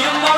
you more.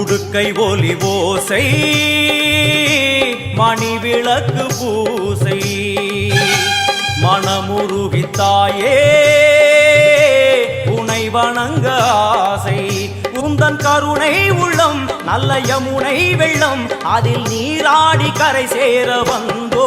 உடுக்கை ஒலி ஓசை மணி விளக்கு பூசை. மனமுருகி தாயே உனை வணங்க ஆசை. உந்தன் கருணை உள்ளம் நல்ல யமுனை வெள்ளம் அதில் நீராடி கரை சேர வந்தோ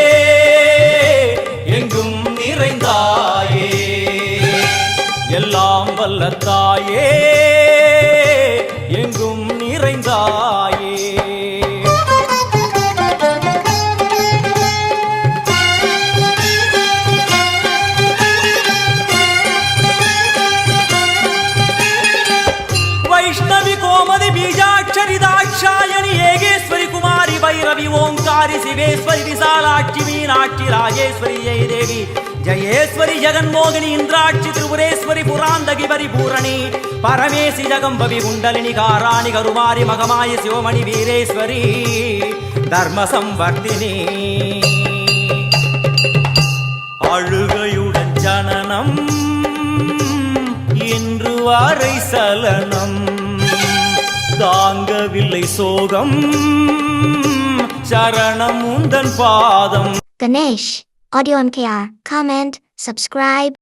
எல்லாம் வல்ல தாயே எங்கும் நிறைந்தாயே. வைஷ்ணவி கோமதி பீஜாட்சரி தாட்சாயணி ஏகேஸ்வரி குமாரி பைரவி ஓங்காரி சிவேஸ்வரி விசாலாட்சி மீனாட்சி ராஜேஸ்வரி ஜெயதேவி. ஜயேஸ்வரி ஜெகன்மோகினி இந்திராட்சி திரிபுரேஸ்வரி புராந்தகி பரிபூரணி பரமேசி ஜகம்பவி குண்டலினி காராணி கருமாரி மகமாய சிவமணி வீரேஸ்வரி தர்ம சம்வர்த்தினி அழுகையுடன் ஜனனம் இன்று வாரை சலனம் தாங்கவில்லை சோகம் சரணம் உந்தன் பாதம். Ganesh Audio MKR, comment, subscribe.